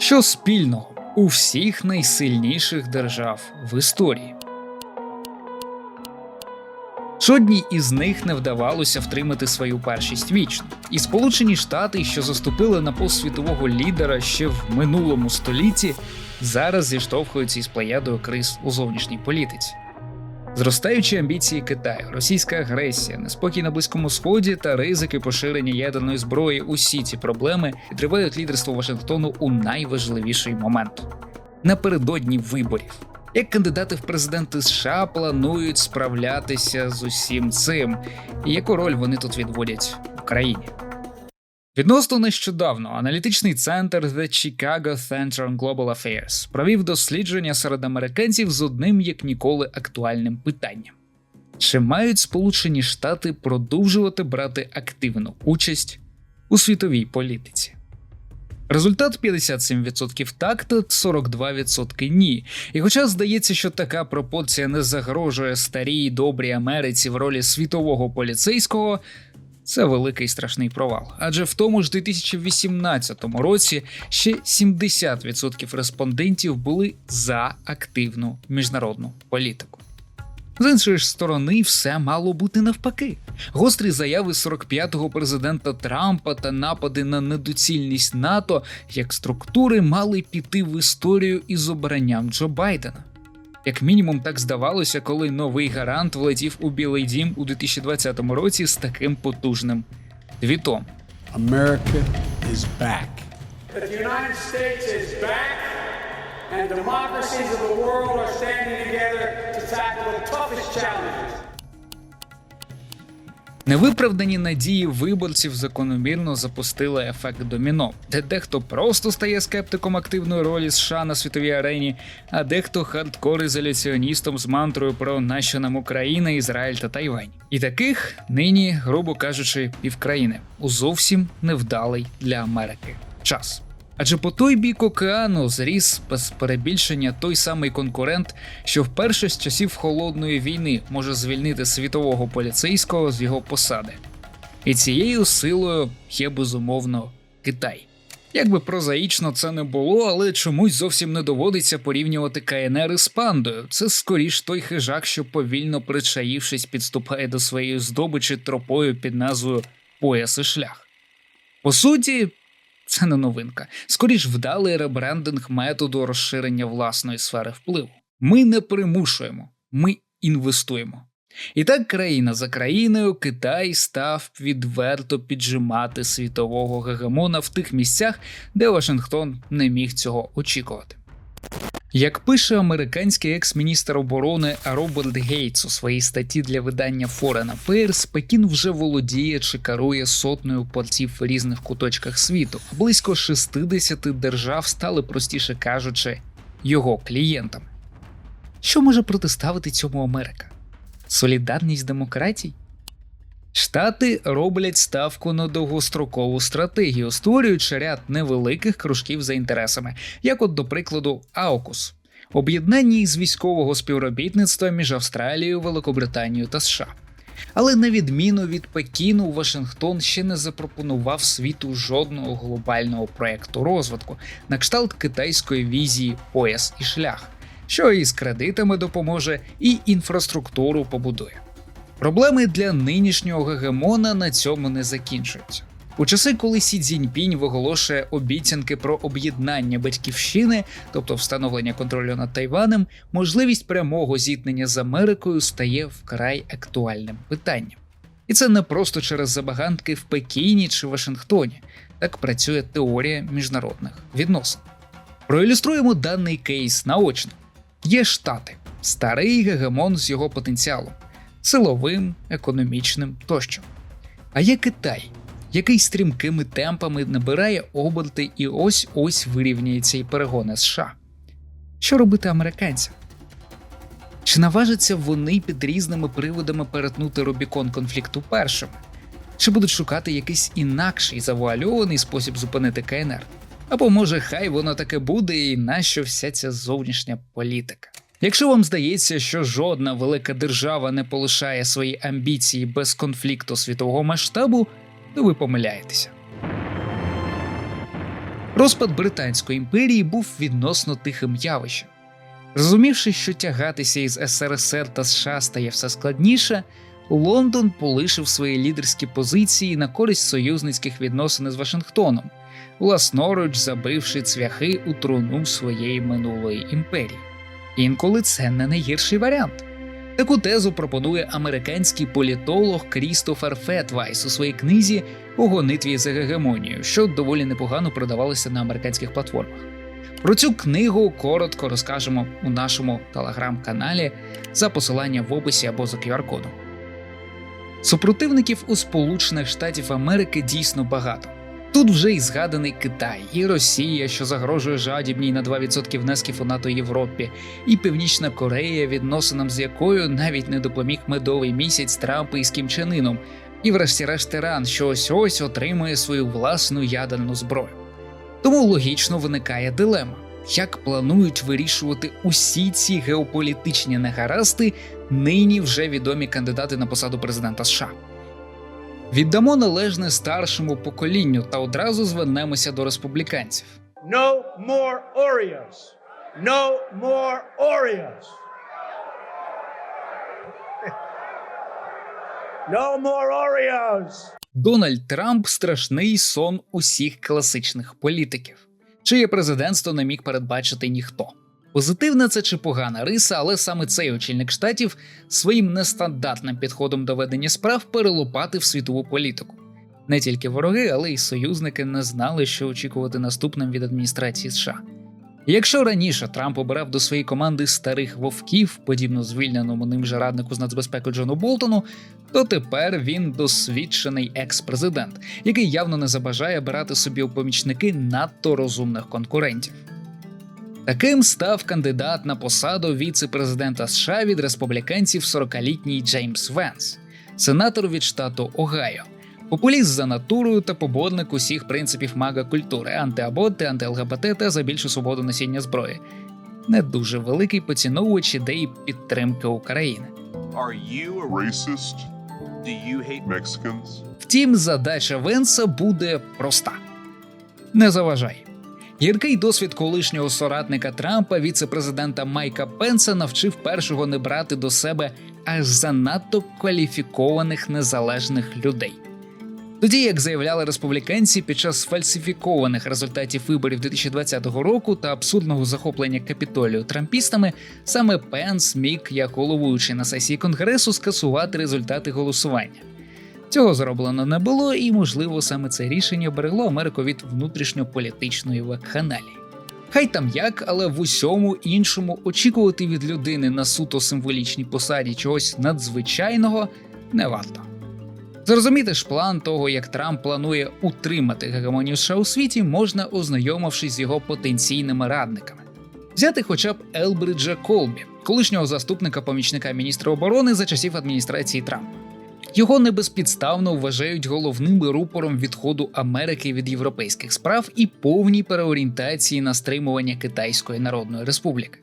Що спільного у всіх найсильніших держав в історії? Жодній із них не вдавалося втримати свою першість вічно. І Сполучені Штати, що заступили на пост світового лідера ще в минулому столітті, зараз зіштовхуються із плеядою криз у зовнішній політиці. Зростаючі амбіції Китаю, російська агресія, неспокій на близькому сході та ризики поширення ядерної зброї усі ці проблеми підривають лідерство Вашингтону у найважливіший момент напередодні виборів. Як кандидати в президенти США планують справлятися з усім цим, і яку роль вони тут відводять Україні? Відносно нещодавно аналітичний центр The Chicago Center on Global Affairs провів дослідження серед американців з одним як ніколи актуальним питанням: чи мають Сполучені Штати продовжувати брати активну участь у світовій політиці? Результат 57% так та 42% ні. І хоча здається, що така пропорція не загрожує старій добрій Америці в ролі світового поліцейського, це великий страшний провал. Адже в тому ж 2018 році ще 70% респондентів були за активну міжнародну політику. З іншої ж сторони, все мало бути навпаки. Гострі заяви 45-го президента Трампа та напади на недоцільність НАТО як структури мали піти в історію із обранням Джо Байдена. Як мінімум, так здавалося, коли новий гарант влетів у Білий Дім у 2020 році з таким потужним твітом. America is back. The United States is back, and democracies of the world are standing together to tackle the toughest challenges. Невиправдані надії виборців закономірно запустили ефект доміно, де дехто просто стає скептиком активної ролі США на світовій арені, а дехто хардкор ізоляціоністом з мантрою про нащо нам Україна, Ізраїль та Тайвань. І таких нині, грубо кажучи, півкраїни у зовсім невдалий для Америки час. Адже по той бік океану зріс без перебільшення той самий конкурент, що вперше з часів холодної війни може звільнити світового поліцейського з його посади. І цією силою є безумовно Китай. Якби прозаїчно це не було, але чомусь зовсім не доводиться порівнювати КНР із пандою. Це скоріш той хижак, що повільно причаївшись, підступає до своєї здобичі тропою під назвою Пояс і шлях. По суті, це не новинка. Скоріш вдалий ребрендинг методу розширення власної сфери впливу. Ми не примушуємо, ми інвестуємо. І так країна за країною Китай став відверто піджимати світового гегемона в тих місцях, де Вашингтон не міг цього очікувати. Як пише американський екс-міністр оборони Роберт Гейтс у своїй статті для видання Foreign Affairs, Пекін вже володіє чи керує сотнею портів в різних куточках світу. Близько 60 держав стали, простіше кажучи, його клієнтами. Що може протиставити цьому Америка? Солідарність демократій? Штати роблять ставку на довгострокову стратегію, створюючи ряд невеликих кружків за інтересами, як, от, до прикладу, AUKUS – об'єднання із військового співробітництва між Австралією, Великобританією та США. Але на відміну від Пекіну, Вашингтон ще не запропонував світу жодного глобального проекту розвитку на кшталт китайської візії пояс і шлях, що і з кредитами допоможе, і інфраструктуру побудує. Проблеми для нинішнього гегемона на цьому не закінчуються. У часи, коли Сі Цзіньпінь виголошує обіцянки про об'єднання батьківщини, тобто встановлення контролю над Тайванем, можливість прямого зіткнення з Америкою стає вкрай актуальним питанням. І це не просто через забагантки в Пекіні чи Вашингтоні. Так працює теорія міжнародних відносин. Проілюструємо даний кейс наочно. Є штати, старий гегемон з його потенціалом силовим, економічним тощо. А є Китай, який стрімкими темпами набирає оберти і ось ось вирівняється і перегони США. Що робити американцям? Чи наважаться вони під різними приводами перетнути Рубікон конфлікту першими? Чи будуть шукати якийсь інакший завуальований спосіб зупинити КНР? Або може хай воно таке буде, і нащо вся ця зовнішня політика? Якщо вам здається, що жодна велика держава не полишає свої амбіції без конфлікту світового масштабу, то ви помиляєтеся. Розпад Британської імперії був відносно тихим явищем. Розумівши, що тягатися із СРСР та США стає все складніше, Лондон полишив свої лідерські позиції на користь союзницьких відносин з Вашингтоном, власноруч забивши цвяхи у труну своєї минулої імперії. Інколи це не найгірший варіант. Таку тезу пропонує американський політолог Крістофер Фетвайс у своїй книзі у гонитві за гегемонією, що доволі непогано продавалося на американських платформах. Про цю книгу коротко розкажемо у нашому телеграм-каналі за посиланням в описі або за QR-кодом. Супротивників у Сполучених Штатів Америки дійсно багато. Тут вже і згаданий Китай, і Росія, що загрожує жадібній на 2% внесків у НАТО Європі, і Північна Корея, відносинам з якою навіть не допоміг медовий місяць Трампа із Кім Чен Іном, і врешті-решт Іран, що ось ось отримує свою власну ядерну зброю. Тому логічно виникає дилема, як планують вирішувати усі ці геополітичні негаразди нині вже відомі кандидати на посаду президента США. Віддамо належне старшому поколінню та одразу звернемося до республіканців. No more Oreos. No more Oreos. no more Oreos. Дональд Трамп страшний сон усіх класичних політиків, чиє президентство не міг передбачити ніхто. Позитивна це чи погана риса, але саме цей очільник штатів своїм нестандартним підходом до ведення справ перелопатив світову політику. Не тільки вороги, але й союзники не знали, що очікувати наступним від адміністрації США. Якщо раніше Трамп обирав до своєї команди старих вовків, подібно звільненому ним же раднику з нацбезпеки Джону Болтону, то тепер він досвідчений екс-президент, який явно не забажає брати собі у помічники надто розумних конкурентів. Таким став кандидат на посаду віце-президента США від республіканців 40-літній Джеймс Венс, сенатор від штату Огайо, популіст за натурою та поборник усіх принципів мага культури, антиаборти, анти-ЛГБТ та за більшу свободу носіння зброї. Не дуже великий поціновувач ідеї підтримки України. Are you a racist? Do you hate Mexicans? Втім, задача Венса буде проста: не заважай. Гіркий досвід колишнього соратника Трампа, віце-президента Майка Пенса, навчив першого не брати до себе аж занадто кваліфікованих незалежних людей. Тоді, як заявляли республіканці під час сфальсифікованих результатів виборів 2020 року та абсурдного захоплення капітолію трампістами, саме Пенс міг, як головуючий на сесії конгресу, скасувати результати голосування. Цього зроблено не було, і, можливо, саме це рішення берегло Америку від внутрішньополітичної вакханалії. Хай там як, але в усьому іншому очікувати від людини на суто символічній посаді чогось надзвичайного не варто. Зрозуміти ж план того, як Трамп планує утримати гегемонію США у світі, можна ознайомившись з його потенційними радниками. Взяти хоча б Елбриджа Колбі, колишнього заступника помічника міністра оборони за часів адміністрації Трампа. Його небезпідставно вважають головним рупором відходу Америки від європейських справ і повній переорієнтації на стримування Китайської Народної Республіки.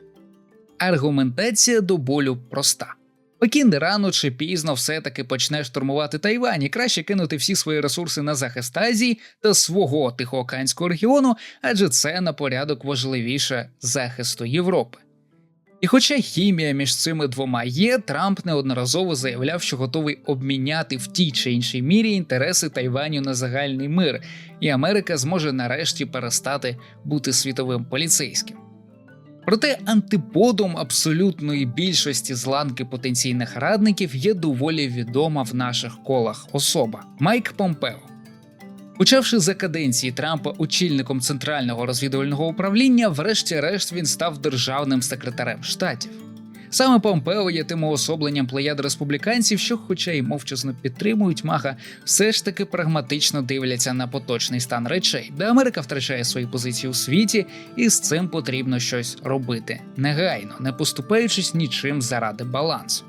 Аргументація до болю проста. Пекін рано чи пізно все-таки почне штурмувати Тайвань і краще кинути всі свої ресурси на захист Азії та свого Тихоокеанського регіону, адже це на порядок важливіше захисту Європи. І хоча хімія між цими двома є, Трамп неодноразово заявляв, що готовий обміняти в тій чи іншій мірі інтереси Тайваню на загальний мир, і Америка зможе нарешті перестати бути світовим поліцейським. Проте антиподом абсолютної більшості з ланки потенційних радників є доволі відома в наших колах особа Майк Помпео. Почавши за каденції Трампа очільником центрального розвідувального управління, врешті-решт він став державним секретарем штатів. Саме Помпео є тим уособленням плеяд республіканців, що, хоча й мовчазно підтримують Маха, все ж таки прагматично дивляться на поточний стан речей, де Америка втрачає свої позиції у світі, і з цим потрібно щось робити негайно, не поступаючись нічим заради балансу.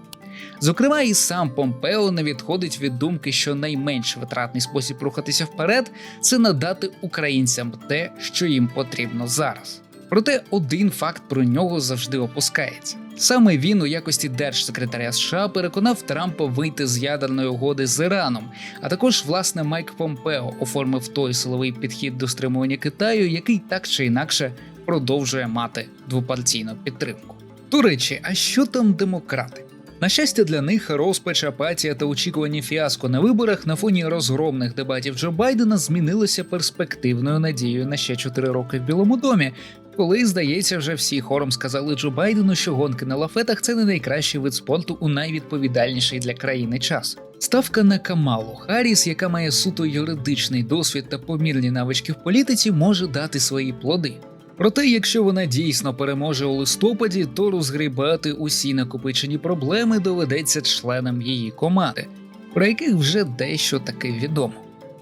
Зокрема, і сам Помпео не відходить від думки, що найменш витратний спосіб рухатися вперед це надати українцям те, що їм потрібно зараз. Проте один факт про нього завжди опускається: Саме він у якості держсекретаря США переконав Трампа вийти з ядерної угоди з Іраном, а також власне Майк Помпео оформив той силовий підхід до стримування Китаю, який так чи інакше продовжує мати двопартійну підтримку. До речі, а що там демократи? На щастя, для них розпач, апатія та очікування фіаско на виборах на фоні розгромних дебатів Джо Байдена змінилися перспективною надією на ще 4 роки в Білому домі, коли, здається, вже всі хором сказали Джо Байдену, що гонки на лафетах це не найкращий вид спорту у найвідповідальніший для країни час. Ставка на Камалу Харріс, яка має суто юридичний досвід та помірні навички в політиці, може дати свої плоди. Проте, якщо вона дійсно переможе у листопаді, то розгрібати усі накопичені проблеми доведеться членам її команди, про яких вже дещо таки відомо.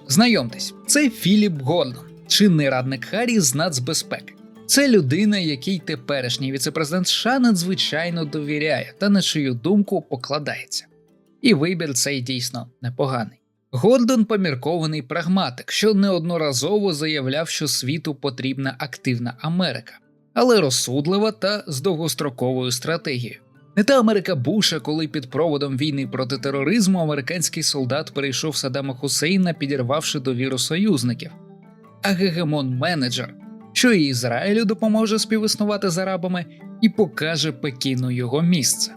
Знайомтесь, це Філіп Гордон, чинний радник Харрі з нацбезпеки. Це людина, якій теперішній віцепрезидент США надзвичайно довіряє та на чию думку покладається. І вибір цей дійсно непоганий. Гордон поміркований прагматик, що неодноразово заявляв, що світу потрібна активна Америка, але розсудлива та з довгостроковою стратегією. Не та Америка Буша, коли під проводом війни проти тероризму американський солдат перейшов Саддама Хусейна, підірвавши довіру союзників, а гегемон-менеджер, що і Ізраїлю допоможе співіснувати з арабами і покаже Пекіну його місце.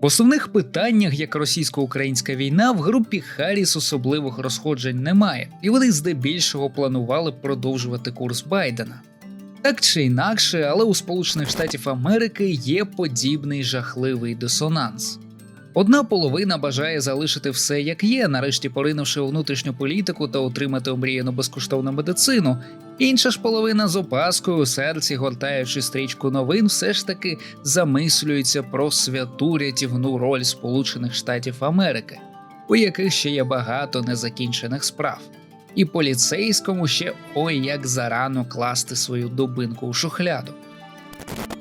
В основних питаннях, як російсько-українська війна, в групі Харріс особливих розходжень немає, і вони здебільшого планували продовжувати курс Байдена. Так чи інакше, але у Сполучених Штатів Америки є подібний жахливий дисонанс. Одна половина бажає залишити все як є, нарешті поринувши у внутрішню політику та отримати омріяну безкоштовну медицину. Інша ж половина з опаскою у серці, гортаючи стрічку новин, все ж таки замислюється про святу рятівну роль Сполучених Штатів Америки, у яких ще є багато незакінчених справ. І поліцейському ще ой як зарано класти свою дубинку у шухляду.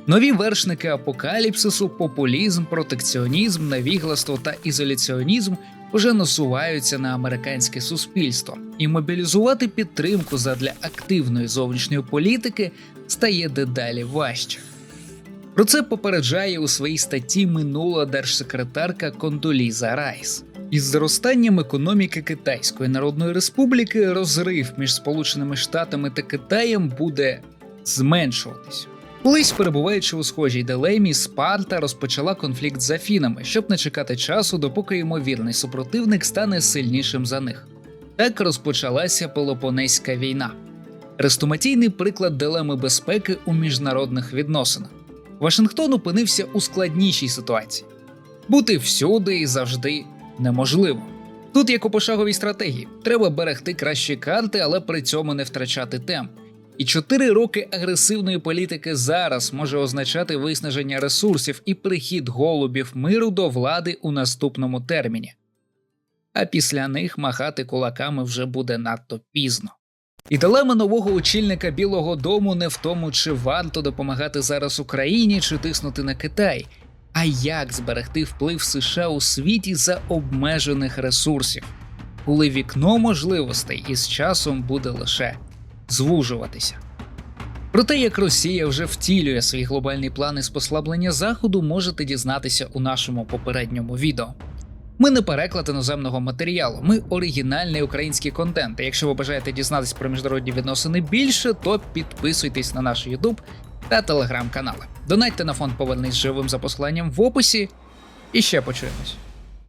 Нові вершники апокаліпсису, популізм, протекціонізм, невігластво та ізоляціонізм вже насуваються на американське суспільство, і мобілізувати підтримку задля активної зовнішньої політики стає дедалі важче. Про це попереджає у своїй статті минула держсекретарка Кондоліза Райс. Із зростанням економіки Китайської Народної Республіки розрив між Сполученими Штатами та Китаєм буде зменшуватись. Колись, перебуваючи у схожій дилемі, Спарта розпочала конфлікт з Афінами, щоб не чекати часу, допоки ймовірний супротивник стане сильнішим за них. Так розпочалася Пелопонезька війна. Рестоматійний приклад дилеми безпеки у міжнародних відносинах. Вашингтон опинився у складнішій ситуації. Бути всюди і завжди неможливо. Тут як у пошаговій стратегії, треба берегти кращі карти, але при цьому не втрачати темп. І чотири роки агресивної політики зараз може означати виснаження ресурсів і прихід голубів миру до влади у наступному терміні. А після них махати кулаками вже буде надто пізно. І дилема нового очільника Білого Дому не в тому, чи варто допомагати зараз Україні чи тиснути на Китай, а як зберегти вплив США у світі за обмежених ресурсів, коли вікно можливостей із часом буде лише звужуватися. Про те, як Росія вже втілює свої глобальні плани з послаблення Заходу, можете дізнатися у нашому попередньому відео. Ми не переклад іноземного матеріалу, ми оригінальний український контент. І якщо ви бажаєте дізнатися про міжнародні відносини більше, то підписуйтесь на наш YouTube та телеграм-канали. Донатьте на фонд Повернись живим за посиланням в описі. І ще почуємось.